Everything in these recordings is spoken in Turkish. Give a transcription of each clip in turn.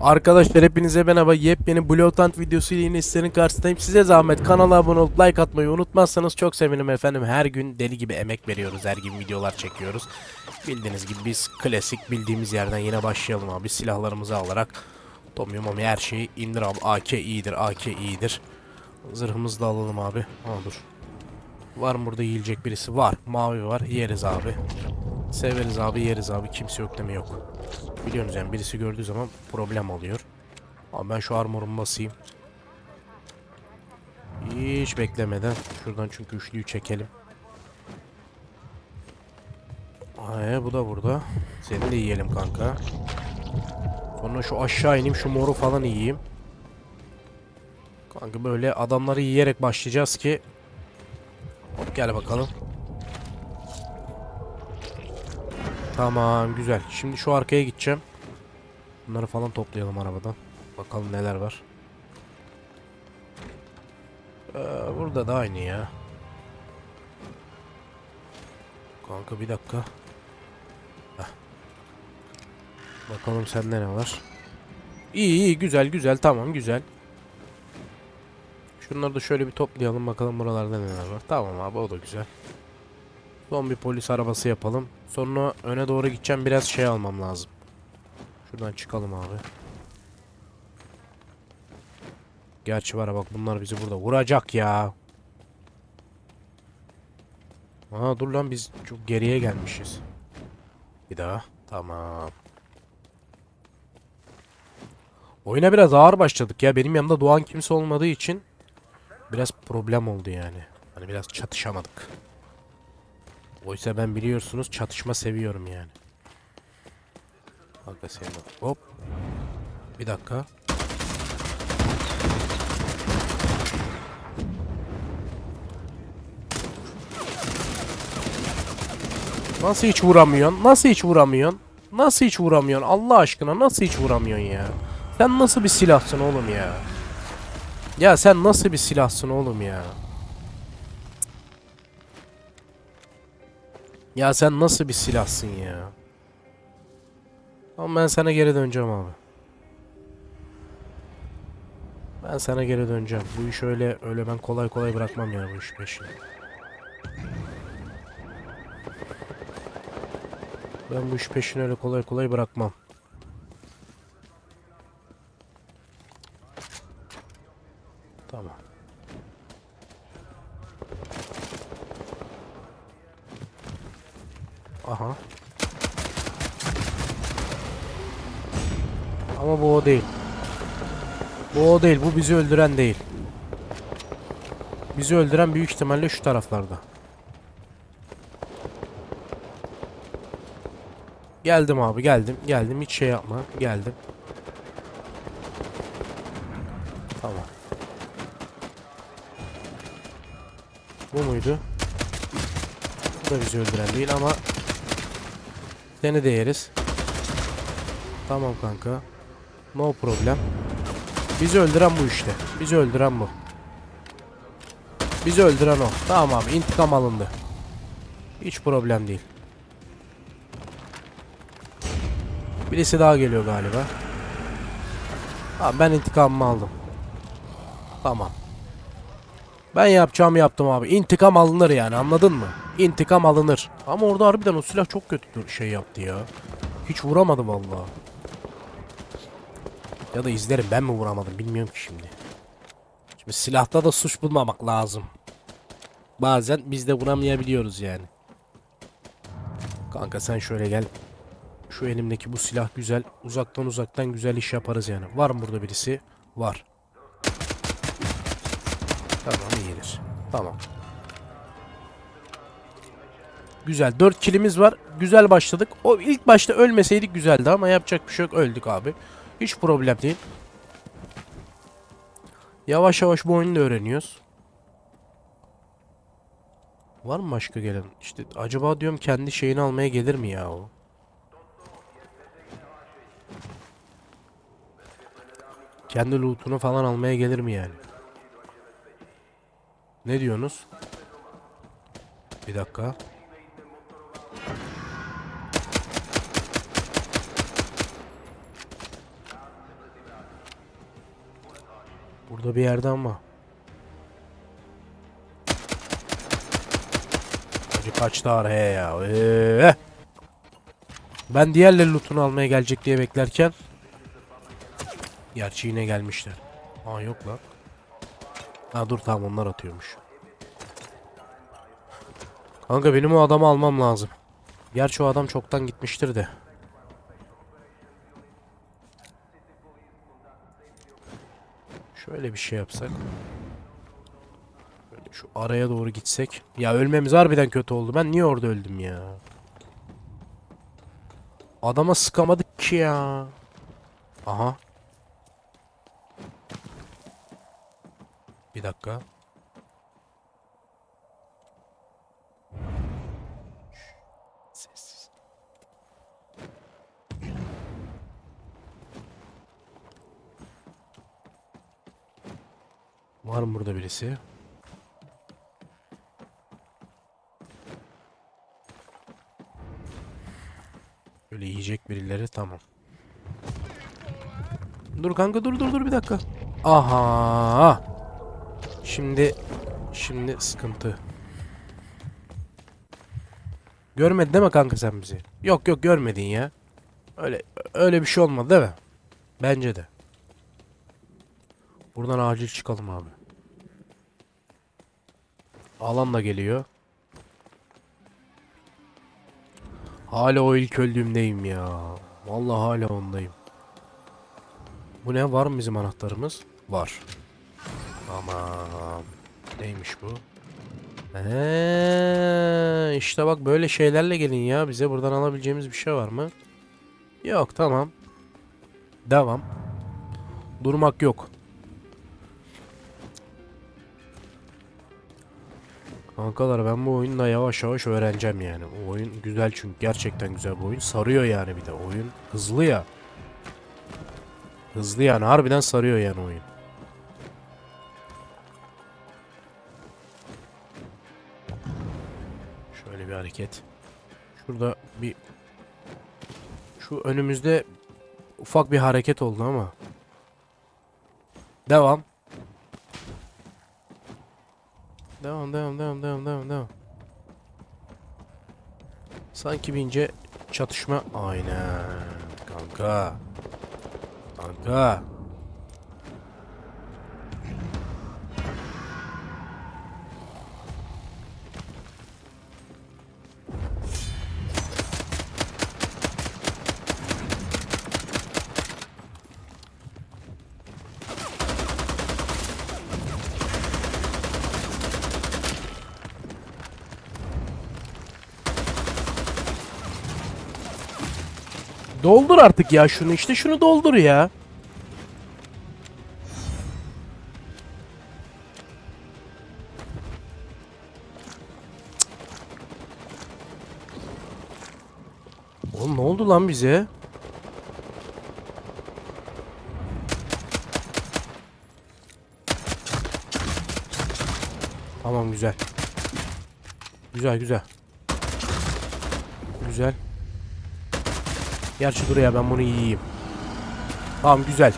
Arkadaşlar hepinize merhaba. Yepyeni Blotant videosu ile yine sizlerin karşısındayım. Size zahmet kanala abone olup like atmayı unutmazsanız çok sevinirim efendim. Her gün deli gibi emek veriyoruz. Her gün videolar çekiyoruz. Bildiğiniz gibi biz klasik bildiğimiz yerden yine başlayalım abi. Silahlarımızı alarak Tommy Momi her şeyi indir abi. AK iyidir. AK iyidir. Zırhımızı da alalım abi. Ha dur. Var mı burada yiyecek birisi? Var. Mavi var. Yeriz abi. Severiz abi yeriz abi. Kimse yok deme yok. Biliyorsunuz yani birisi gördüğü zaman problem oluyor. Ama ben şu armorumu basayım. Hiç beklemeden. Şuradan çünkü üçlüyü çekelim. Ay, bu da burada. Seni de yiyelim kanka. Sonra şu aşağı ineyim şu moru falan yiyeyim. Kanka böyle adamları yiyerek başlayacağız ki. Hop gel bakalım. Tamam güzel. Şimdi şu arkaya gideceğim. Bunları falan toplayalım arabadan. Bakalım neler var. Ee, burada da aynı ya. Kanka bir dakika. Heh. Bakalım sende ne var. İyi iyi güzel güzel tamam güzel. Şunları da şöyle bir toplayalım bakalım buralarda neler var. Tamam abi o da güzel. Son bir polis arabası yapalım. Sonra öne doğru gideceğim biraz şey almam lazım. Şuradan çıkalım abi. Gerçi var bak bunlar bizi burada vuracak ya. Aa dur lan biz çok geriye gelmişiz. Bir daha. Tamam. Oyuna biraz ağır başladık ya. Benim yanımda doğan kimse olmadığı için biraz problem oldu yani. Hani biraz çatışamadık. Oysa ben biliyorsunuz çatışma seviyorum yani. Kanka senin hop. Bir dakika. Nasıl hiç vuramıyorsun? Nasıl hiç vuramıyorsun? Nasıl hiç vuramıyorsun? Allah aşkına nasıl hiç vuramıyorsun ya? Sen nasıl bir silahsın oğlum ya? Ya sen nasıl bir silahsın oğlum ya? Ya sen nasıl bir silahsın ya? Ama ben sana geri döneceğim abi. Ben sana geri döneceğim. Bu iş öyle öyle ben kolay kolay bırakmam yani bu iş peşini. Ben bu iş peşini öyle kolay kolay bırakmam. Tamam. Aha. Ama bu o değil. Bu o değil. Bu bizi öldüren değil. Bizi öldüren büyük ihtimalle şu taraflarda. Geldim abi geldim. Geldim hiç şey yapma. Geldim. Tamam. Bu muydu? Bu da bizi öldüren değil ama seni de yeriz. Tamam kanka. No problem. Bizi öldüren bu işte. Bizi öldüren bu. Bizi öldüren o. Tamam abi intikam alındı. Hiç problem değil. Birisi daha geliyor galiba. Tamam ben intikamımı aldım. Tamam. Ben yapacağımı yaptım abi. İntikam alınır yani anladın mı? İntikam alınır. Ama orada harbiden o silah çok kötü şey yaptı ya. Hiç vuramadı vallahi. Ya da izlerim ben mi vuramadım bilmiyorum ki şimdi. Şimdi silahta da suç bulmamak lazım. Bazen biz de vuramayabiliyoruz yani. Kanka sen şöyle gel. Şu elimdeki bu silah güzel. Uzaktan uzaktan güzel iş yaparız yani. Var mı burada birisi? Var. Tamam iyidir. Tamam. Güzel. 4 kilimiz var. Güzel başladık. O ilk başta ölmeseydik güzeldi ama yapacak bir şey yok. Öldük abi. Hiç problem değil. Yavaş yavaş bu oyunu da öğreniyoruz. Var mı başka gelen? İşte acaba diyorum kendi şeyini almaya gelir mi ya o? Kendi loot'unu falan almaya gelir mi yani? Ne diyorsunuz? Bir dakika. Burada bir yerde ama. Hacı kaçtı araya ya. Ee. Ben diğerleri lootunu almaya gelecek diye beklerken. Gerçi yine gelmişler. Aa yok lan. Ha dur tamam onlar atıyormuş. Kanka benim o adamı almam lazım. Gerçi o adam çoktan gitmiştir de. Şöyle bir şey yapsak. Böyle şu araya doğru gitsek. Ya ölmemiz harbiden kötü oldu. Ben niye orada öldüm ya? Adama sıkamadık ki ya. Aha. Bir dakika. Var mı burada birisi? Böyle yiyecek birileri tamam. Dur kanka dur dur dur bir dakika. Aha. Şimdi şimdi sıkıntı. Görmedin değil mi kanka sen bizi? Yok yok görmedin ya. Öyle öyle bir şey olmadı değil mi? Bence de. Buradan acil çıkalım abi. Alan da geliyor. Hala o ilk öldüğümdeyim ya. Vallahi hala ondayım. Bu ne? Var mı bizim anahtarımız? Var. Tamam. Neymiş bu? Eee, işte bak böyle şeylerle gelin ya. Bize buradan alabileceğimiz bir şey var mı? Yok tamam. Devam. Durmak yok. Kankalar ben bu oyunu da yavaş yavaş öğreneceğim yani. O oyun güzel çünkü gerçekten güzel bir oyun. Sarıyor yani bir de oyun. Hızlı ya. Hızlı yani harbiden sarıyor yani oyun. Şöyle bir hareket. Şurada bir şu önümüzde ufak bir hareket oldu ama. Devam. Devam devam devam devam devam devam. Sanki bir ince çatışma. Aynen. Kanka. Kanka. Doldur artık ya şunu işte şunu doldur ya. Oğlum ne oldu lan bize? Tamam güzel. Güzel güzel. Güzel. Gerçi dur ya ben bunu yiyeyim. Tamam güzel.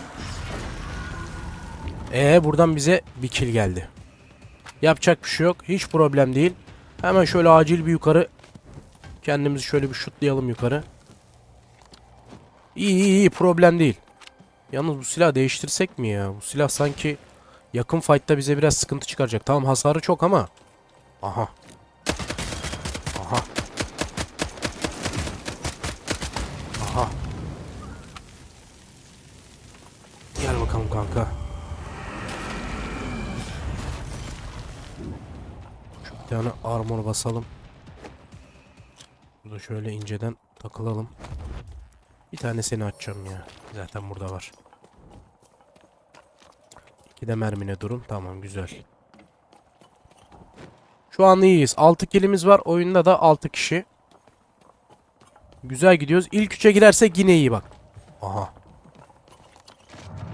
Ee buradan bize bir kill geldi. Yapacak bir şey yok. Hiç problem değil. Hemen şöyle acil bir yukarı kendimizi şöyle bir şutlayalım yukarı. İyi iyi iyi problem değil. Yalnız bu silahı değiştirsek mi ya? Bu silah sanki yakın fight'ta bize biraz sıkıntı çıkaracak. Tamam hasarı çok ama. Aha. Aha. Gel bakalım kanka. Şu bir tane armor basalım. Burada şöyle inceden takılalım. Bir tane seni açacağım ya. Zaten burada var. İki de mermine durum. Tamam güzel. Şu an iyiyiz. 6 kilimiz var. Oyunda da 6 kişi. Güzel gidiyoruz. İlk üçe girersek yine iyi bak. Aha.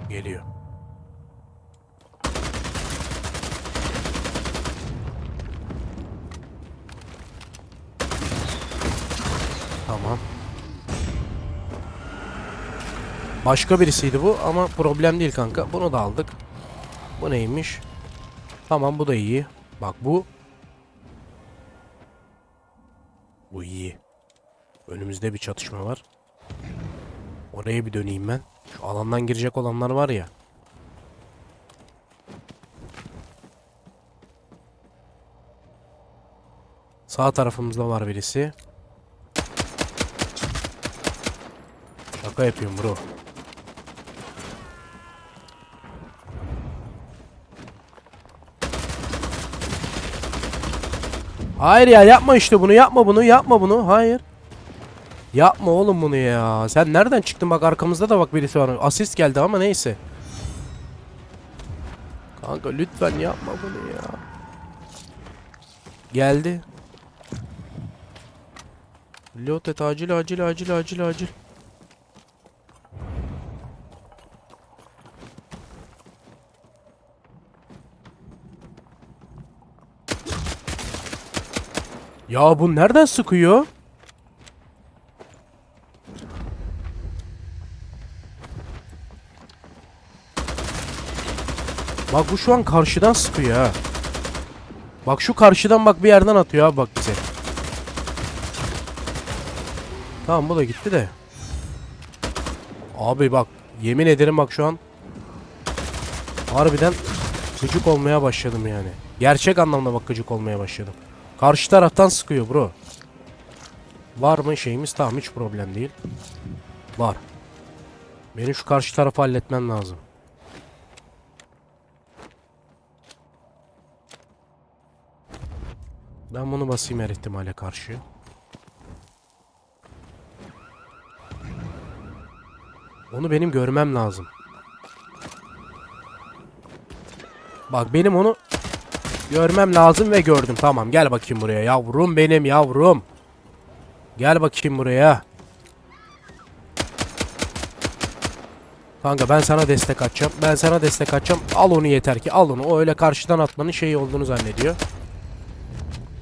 Geliyor. Tamam. Başka birisiydi bu ama problem değil kanka. Bunu da aldık. Bu neymiş? Tamam bu da iyi. Bak bu. Bu iyi. Önümüzde bir çatışma var. Oraya bir döneyim ben. Şu alandan girecek olanlar var ya. Sağ tarafımızda var birisi. Şaka yapıyorum bro. Hayır ya yapma işte bunu yapma bunu yapma bunu hayır. Yapma oğlum bunu ya. Sen nereden çıktın bak arkamızda da bak birisi var. Asist geldi ama neyse. Kanka lütfen yapma bunu ya. Geldi. Lot et acil acil acil acil acil. Ya bu nereden sıkıyor? Bak bu şu an karşıdan sıkıyor ha. Bak şu karşıdan bak bir yerden atıyor abi bak bize. Tamam bu da gitti de. Abi bak yemin ederim bak şu an harbiden gıcık olmaya başladım yani. Gerçek anlamda bak gıcık olmaya başladım. Karşı taraftan sıkıyor bro. Var mı şeyimiz? Tamam hiç problem değil. Var. Benim şu karşı tarafı halletmem lazım. Ben bunu basayım her ihtimale karşı. Onu benim görmem lazım. Bak benim onu görmem lazım ve gördüm. Tamam gel bakayım buraya yavrum benim yavrum. Gel bakayım buraya. Kanka ben sana destek atacağım. Ben sana destek atacağım. Al onu yeter ki. Al onu. O öyle karşıdan atmanın şeyi olduğunu zannediyor.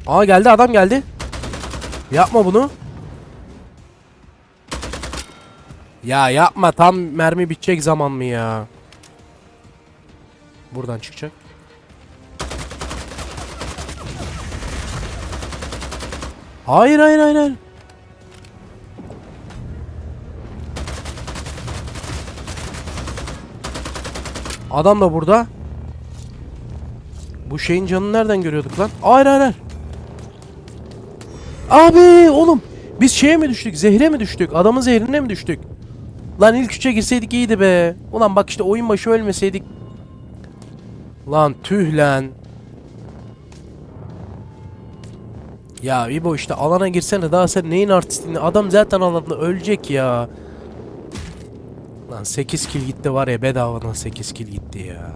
Aa geldi adam geldi. Yapma bunu. Ya yapma tam mermi bitecek zaman mı ya? Buradan çıkacak. Hayır hayır hayır hayır. Adam da burada. Bu şeyin canını nereden görüyorduk lan? Hayır hayır hayır. Abi oğlum biz şeye mi düştük? Zehre mi düştük? Adamın zehrine mi düştük? Lan ilk üçe girseydik iyiydi be. Ulan bak işte oyun başı ölmeseydik. Lan tüh lan. Ya İbo işte alana girsene daha sen neyin artistini? Adam zaten alanda ölecek ya. Lan 8 kill gitti var ya bedavadan 8 kill gitti ya.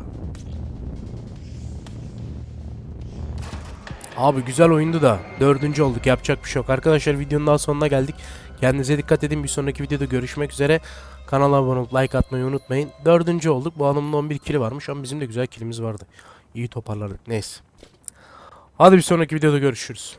Abi güzel oyundu da dördüncü olduk yapacak bir şey yok. Arkadaşlar videonun daha sonuna geldik. Kendinize dikkat edin bir sonraki videoda görüşmek üzere. Kanala abone olup like atmayı unutmayın. Dördüncü olduk. Bu adamın 11 kili varmış ama bizim de güzel kilimiz vardı. İyi toparladık neyse. Hadi bir sonraki videoda görüşürüz.